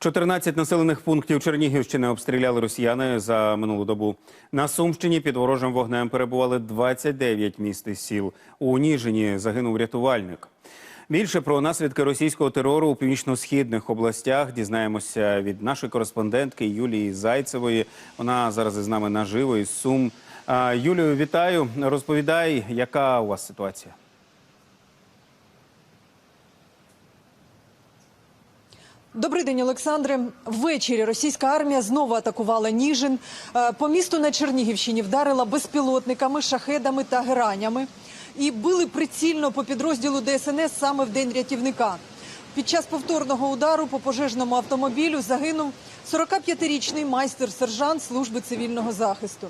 14 населених пунктів Чернігівщини обстріляли росіяни за минулу добу. На Сумщині під ворожим вогнем перебували 29 міст і сіл. У Ніжині загинув рятувальник. Більше про наслідки російського терору у північно-східних областях дізнаємося від нашої кореспондентки Юлії Зайцевої. Вона зараз із нами наживо із Сум. Юлію, вітаю. Розповідай, яка у вас ситуація? Добрий день, Олександре. Ввечері російська армія знову атакувала Ніжин. Е, По місту на Чернігівщині вдарила безпілотниками, шахедами та геранями. І били прицільно по підрозділу ДСНС саме в день рятівника. Під час повторного удару по пожежному автомобілю загинув 45-річний майстер-сержант служби цивільного захисту.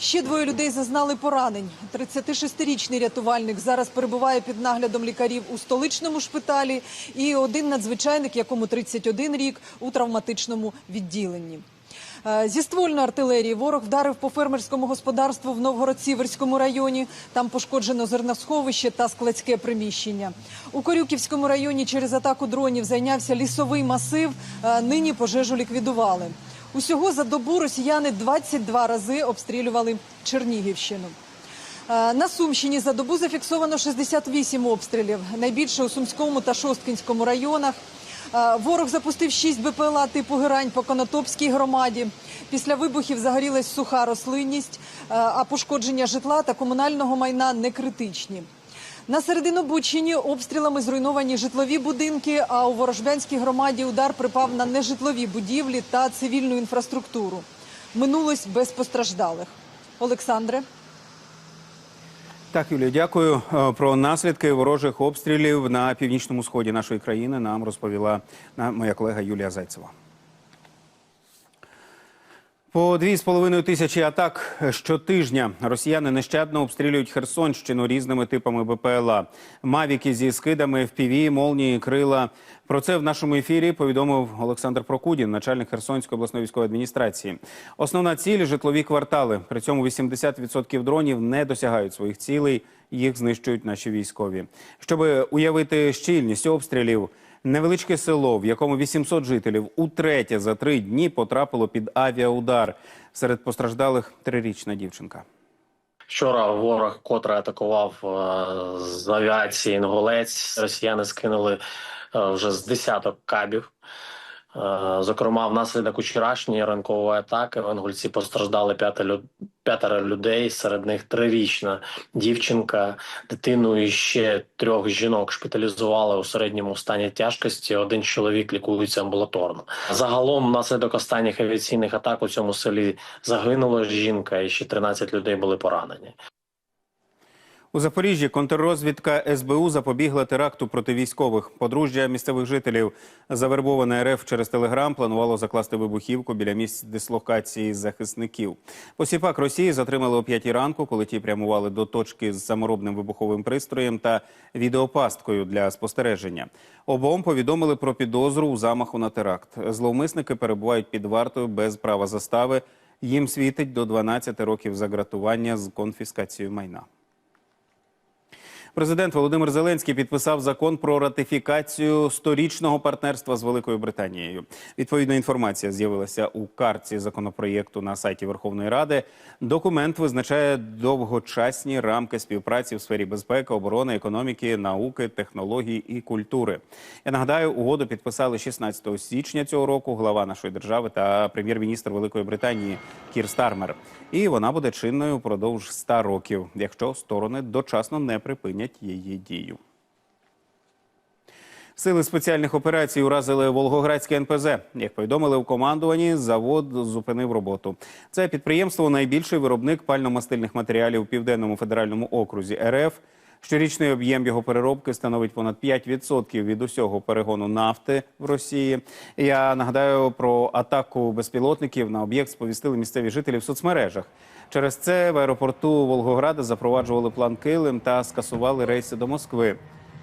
Ще двоє людей зазнали поранень. 36-річний рятувальник зараз перебуває під наглядом лікарів у столичному шпиталі, і один надзвичайник, якому 31 рік, у травматичному відділенні. Е, Зі ствольної артилерії ворог вдарив по фермерському господарству в Новгород-Сіверському районі. Там пошкоджено зерносховище та складське приміщення. У Корюківському районі через атаку дронів зайнявся лісовий масив. Е, Нині пожежу ліквідували. Усього за добу росіяни 22 рази обстрілювали Чернігівщину. Е, На Сумщині за добу зафіксовано 68 обстрілів. Найбільше у Сумському та Шосткінському районах. Е, Ворог запустив 6 БПЛА типу «Герань» по Конотопській громаді. Після вибухів загорілась суха рослинність, е, а пошкодження житла та комунального майна не критичні. На Серединобудщині обстрілами зруйновані житлові будинки, а у Ворожбянській громаді удар припав на нежитлові будівлі та цивільну інфраструктуру. Минулось без постраждалих. Олександре. Так, Юлія, дякую. Е, Про наслідки ворожих обстрілів на північному сході нашої країни нам розповіла моя колега Юлія Зайцева. По дві з половиною тисячі атак щотижня росіяни нещадно обстрілюють Херсонщину різними типами БПЛА. Мавіки зі скидами, ФПВ, молнії, крила. Про це в нашому ефірі повідомив Олександр Прокудін, начальник Херсонської обласної військової адміністрації. Основна ціль житлові квартали. При цьому 80% дронів не досягають своїх цілей. Їх знищують наші військові. Щоб уявити щільність обстрілів. Невеличке село, в якому 800 жителів утретє за три дні потрапило під авіаудар. Серед постраждалих трирічна дівчинка. Вчора ворог, котрий атакував е, з авіації Інгулець, росіяни скинули е, вже з десяток кабів. Е, Зокрема, внаслідок вчорашньої ранкової атаки в Інгульці постраждали п'ятеро людей. Серед них трирічна дівчинка, дитину і ще трьох жінок шпиталізували у середньому стані тяжкості. Один чоловік лікується амбулаторно. Загалом, внаслідок останніх авіаційних атак у цьому селі загинула жінка, і ще 13 людей були поранені. У Запоріжжі контррозвідка СБУ запобігла теракту проти військових. Подружжя місцевих жителів, завербоване РФ через Телеграм, планувало закласти вибухівку біля місць дислокації захисників. Посіпак Росії затримали о п'ятій ранку, коли ті прямували до точки з саморобним вибуховим пристроєм та відеопасткою для спостереження. Обом повідомили про підозру у замаху на теракт. Зловмисники перебувають під вартою без права застави. Їм світить до 12 років загратування з конфіскацією майна. Президент Володимир Зеленський підписав закон про ратифікацію сторічного партнерства з Великою Британією. Відповідна інформація з'явилася у картці законопроєкту на сайті Верховної Ради. Документ визначає довгочасні рамки співпраці в сфері безпеки, оборони, економіки, науки, технологій і культури. Я нагадаю, угоду підписали 16 січня цього року глава нашої держави та прем'єр-міністр Великої Британії Кір Стармер. І вона буде чинною впродовж 100 років, якщо сторони дочасно не припинять її дію. Сили спеціальних операцій уразили Волгоградське НПЗ. Як повідомили у командуванні, завод зупинив роботу. Це підприємство найбільший виробник пально-мастильних матеріалів у південному федеральному окрузі РФ. Щорічний об'єм його переробки становить понад 5% від усього перегону нафти в Росії. Я нагадаю про атаку безпілотників на об'єкт сповістили місцеві жителі в соцмережах. Через це в аеропорту Волгограда запроваджували план Килим та скасували рейси до Москви.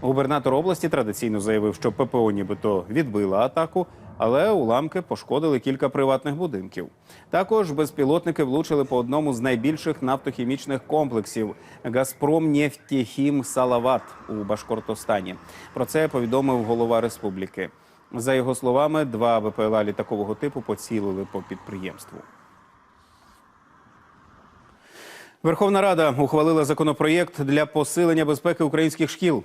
Губернатор області традиційно заявив, що ППО нібито відбила атаку, але уламки пошкодили кілька приватних будинків. Також безпілотники влучили по одному з найбільших нафтохімічних комплексів Газпром Нефтехім Салават у Башкортостані. Про це повідомив голова республіки. За його словами, два БПЛА літакового типу поцілили по підприємству. Верховна Рада ухвалила законопроєкт для посилення безпеки українських шкіл.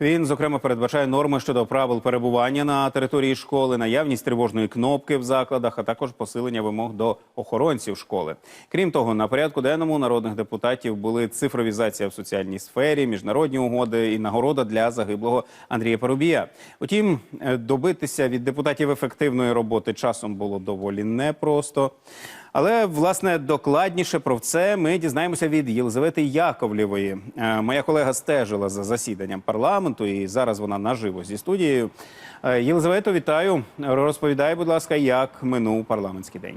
Він, зокрема, передбачає норми щодо правил перебування на території школи, наявність тривожної кнопки в закладах, а також посилення вимог до охоронців школи. Крім того, на порядку денному народних депутатів були цифровізація в соціальній сфері, міжнародні угоди і нагорода для загиблого Андрія Парубія. Утім, е, добитися від депутатів ефективної роботи часом було доволі непросто. Але власне докладніше про це ми дізнаємося від Єлизавети Яковлєвої. Е, Моя колега стежила за засіданням парламенту, і зараз вона наживо зі студією. Е, Єлизавето, вітаю. Розповідай, будь ласка, як минув парламентський день.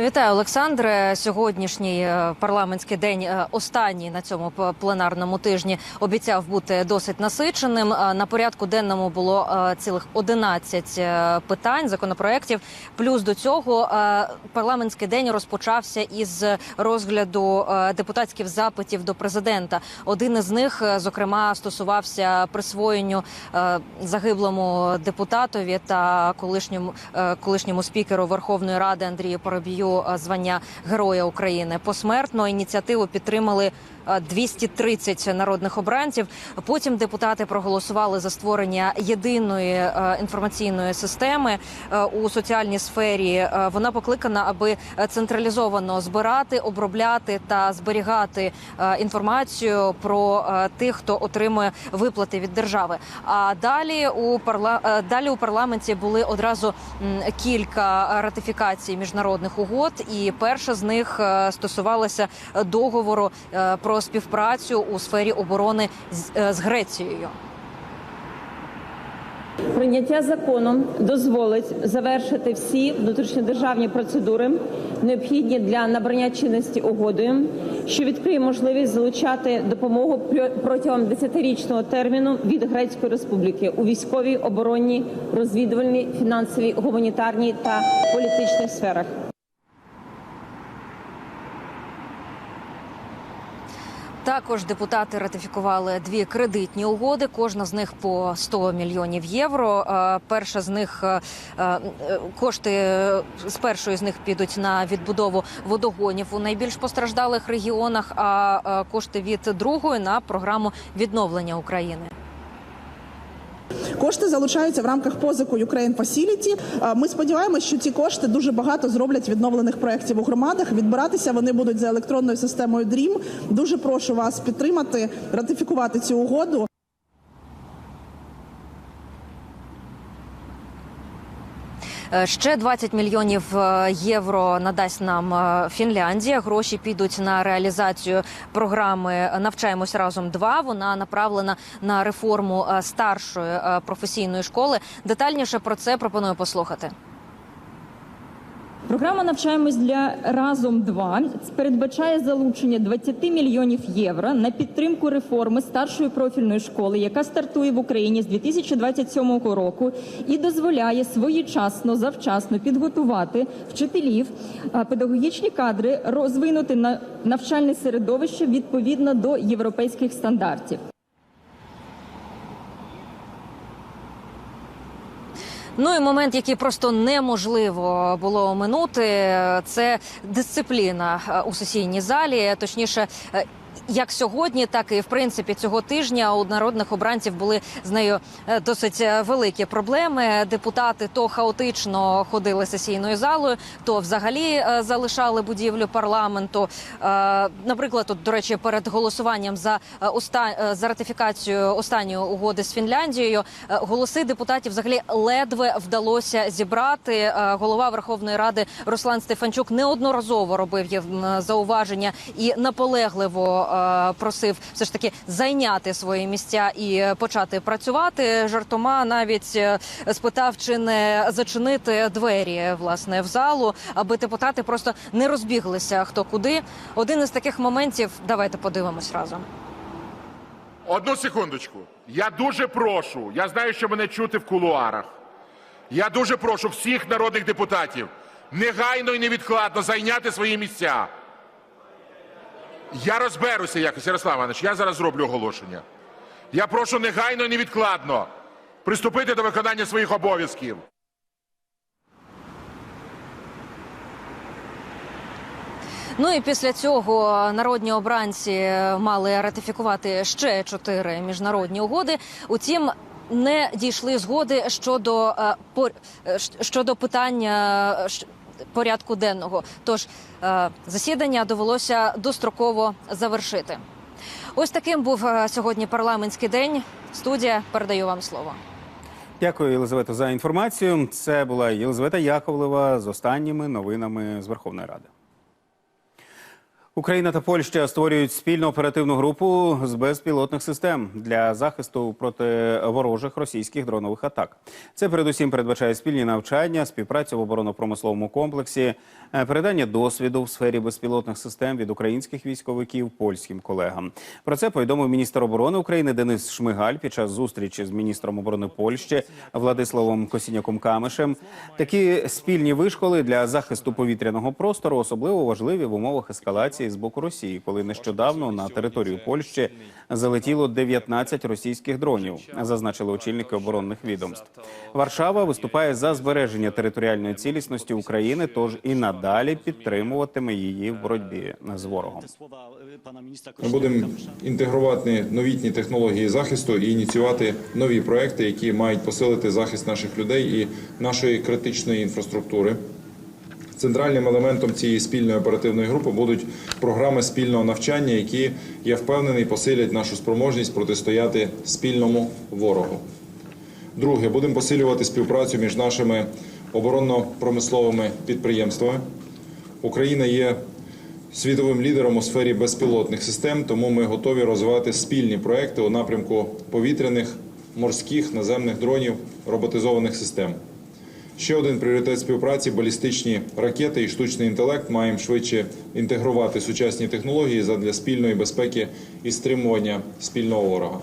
Вітаю, Олександре. Сьогоднішній е, парламентський день, е, останній на цьому пленарному тижні, обіцяв бути досить насиченим. Е, На порядку денному було цілих 11 е, питань законопроєктів. Плюс до цього парламентський день розпочався із розгляду депутатських запитів до президента. Один із них, зокрема, стосувався присвоєнню загиблому депутатові та колишньому колишньому спікеру Верховної Ради Андрію Парубію е, звання Героя України. Посмертно ініціативу підтримали. Е, 230 народних обранців. Потім депутати проголосували за створення єдиної е, інформаційної системи е, у соціальній сфері. Е, Вона покликана, аби е, централізовано збирати, обробляти та зберігати е, інформацію про е, тих, хто отримує виплати від держави. А далі у парла... е, далі у парламенті були одразу кілька ратифікацій міжнародних угод, і перша з них е, стосувалася договору е, про співпрацю у сфері оборони з, е, з Грецією. Прийняття закону дозволить завершити всі внутрішньодержавні процедури, необхідні для набрання чинності угодою, що відкриє можливість залучати допомогу протягом 10-річного терміну від Грецької Республіки у військовій, оборонній, розвідувальній, фінансовій, гуманітарній та політичних сферах. Також депутати ратифікували дві кредитні угоди. Кожна з них по 100 мільйонів євро. Е, Перша з них е, е, кошти з першої з них підуть на відбудову водогонів у найбільш постраждалих регіонах. А кошти від другої на програму відновлення України. Кошти залучаються в рамках позику Ukraine Facility. Е, Ми сподіваємося, що ці кошти дуже багато зроблять відновлених проєктів у громадах. Відбиратися вони будуть за електронною системою DREAM. Дуже прошу вас підтримати, ратифікувати цю угоду. Ще 20 мільйонів е, євро надасть нам е, Фінляндія. Гроші підуть на реалізацію програми Навчаємось разом. 2 вона направлена на реформу е, старшої е, професійної школи. Детальніше про це пропоную послухати. Програма навчаємось для разом 2 передбачає залучення 20 мільйонів євро на підтримку реформи старшої профільної школи, яка стартує в Україні з 2027 року і дозволяє своєчасно завчасно підготувати вчителів, педагогічні кадри, розвинути на навчальне середовище відповідно до європейських стандартів. Ну і момент, який просто неможливо було оминути, це дисципліна е, у сесійній залі. Точніше, е, як сьогодні, так і в принципі цього тижня у народних обранців були з нею е, досить е, великі проблеми. Депутати то хаотично ходили сесійною залою, то взагалі е, залишали будівлю парламенту. Наприклад, тут, до речі, перед голосуванням за оста... за ратифікацію останньої угоди з Фінляндією голоси депутатів взагалі ледве вдалося зібрати. Голова Верховної Ради Руслан Стефанчук неодноразово робив їм е, зауваження і наполегливо просив все ж таки зайняти свої місця і е, почати працювати. Жартома навіть е, спитав, чи не зачинити двері власне в залу, аби депутати просто не розбіглися хто куди. Один із таких моментів. Давайте подивимось разом. Одну секундочку. Я дуже прошу. Я знаю, що мене чути в кулуарах. Я дуже прошу всіх народних депутатів негайно і невідкладно зайняти свої місця. Я розберуся якось, Ярослав Іванович, я зараз зроблю оголошення. Я прошу негайно і невідкладно приступити до виконання своїх обов'язків. Ну і після цього народні обранці мали ратифікувати ще чотири міжнародні угоди. Утім, не дійшли згоди щодо е, е, щодо питання е, порядку денного. Тож е, засідання довелося достроково завершити. Ось таким був е, сьогодні парламентський день. Студія передаю вам слово. Дякую, Єлизавето, за інформацію. Це була Єлизавета Яковлева з останніми новинами з Верховної Ради. Україна та Польща створюють спільну оперативну групу з безпілотних систем для захисту проти ворожих російських дронових атак. Це передусім передбачає спільні навчання, співпрацю в оборонно-промисловому комплексі, е, передання досвіду в сфері безпілотних систем від українських військовиків польським колегам. Про це повідомив міністр оборони України Денис Шмигаль під час зустрічі з міністром оборони Польщі Владиславом Косіняком Камишем. Такі спільні вишколи для захисту повітряного простору особливо важливі в умовах ескалації з боку Росії, коли нещодавно на територію Польщі залетіло 19 російських дронів, зазначили очільники оборонних відомств. Варшава виступає за збереження територіальної цілісності України, тож і надалі підтримуватиме її в боротьбі з ворогом. Ми будемо інтегрувати новітні технології захисту і ініціювати нові проекти, які мають посилити захист наших людей і нашої критичної інфраструктури. Центральним елементом цієї спільної оперативної групи будуть програми спільного навчання, які я впевнений посилять нашу спроможність протистояти спільному ворогу. Друге, будемо посилювати співпрацю між нашими оборонно-промисловими підприємствами. Україна є світовим лідером у сфері безпілотних систем, тому ми готові розвивати спільні проекти у напрямку повітряних, морських, наземних дронів, роботизованих систем. Ще один пріоритет співпраці балістичні ракети і штучний інтелект. Маємо швидше інтегрувати сучасні технології задля спільної безпеки і стримування спільного ворога.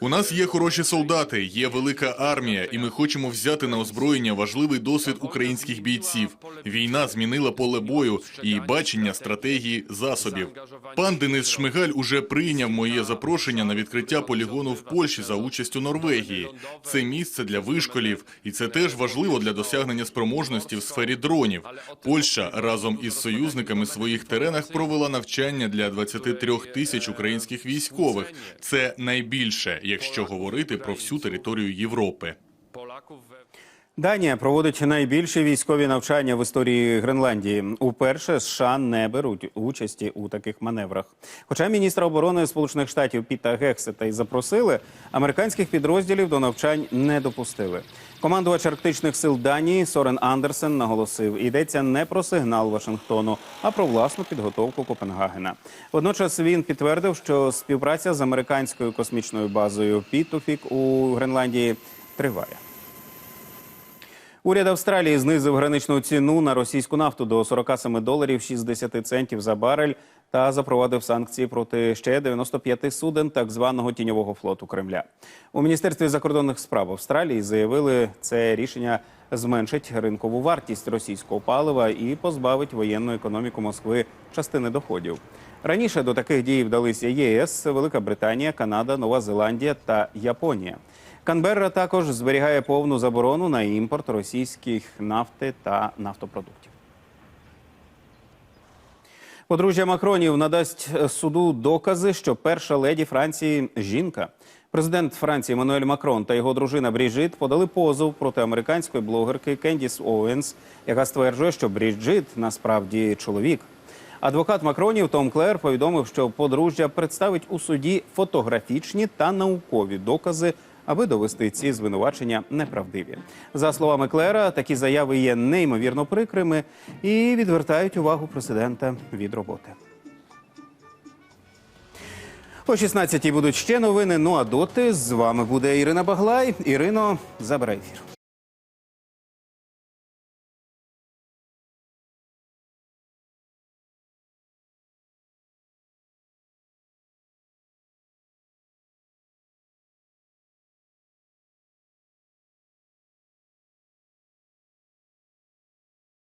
У нас є хороші солдати, є велика армія, і ми хочемо взяти на озброєння важливий досвід українських бійців. Війна змінила поле бою і бачення стратегії засобів. Пан Денис Шмигаль уже прийняв моє запрошення на відкриття полігону в Польщі за участю Норвегії. Це місце для вишколів, і це теж важливо для досягнення спроможності в сфері дронів. Польща разом із союзниками в своїх теренах провела навчання для 23 тисяч українських військових. Це найбільше, якщо говорити про всю територію Європи. Данія проводить найбільші військові навчання в історії Гренландії. Уперше США не беруть участі у таких маневрах. Хоча міністра оборони Сполучених Штатів Піта Гексета й запросили, американських підрозділів до навчань не допустили. Командувач арктичних сил Данії Сорен Андерсен наголосив, йдеться не про сигнал Вашингтону, а про власну підготовку Копенгагена. Водночас він підтвердив, що співпраця з американською космічною базою Пітуфік у Гренландії триває. Уряд Австралії знизив граничну ціну на російську нафту до 47 доларів 60 центів за барель та запровадив санкції проти ще 95 суден так званого тіньового флоту Кремля. У міністерстві закордонних справ Австралії заявили, це рішення зменшить ринкову вартість російського палива і позбавить воєнну економіку Москви частини доходів. Раніше до таких дій вдалися ЄС, Велика Британія, Канада, Нова Зеландія та Японія. Канберра також зберігає повну заборону на імпорт російських нафти та нафтопродуктів. Подружжя Макронів надасть суду докази, що перша леді Франції жінка. Президент Франції Еммануель Макрон та його дружина Бріжит подали позов проти американської блогерки Кендіс Оуенс, яка стверджує, що Бріджит насправді чоловік. Адвокат Макронів Том Клер повідомив, що подружжя представить у суді фотографічні та наукові докази, аби довести ці звинувачення неправдиві. За словами Клера, такі заяви є неймовірно прикрими і відвертають увагу президента від роботи. О 16-й будуть ще новини. Ну а доти з вами буде Ірина Баглай. Ірино, забирай ефір.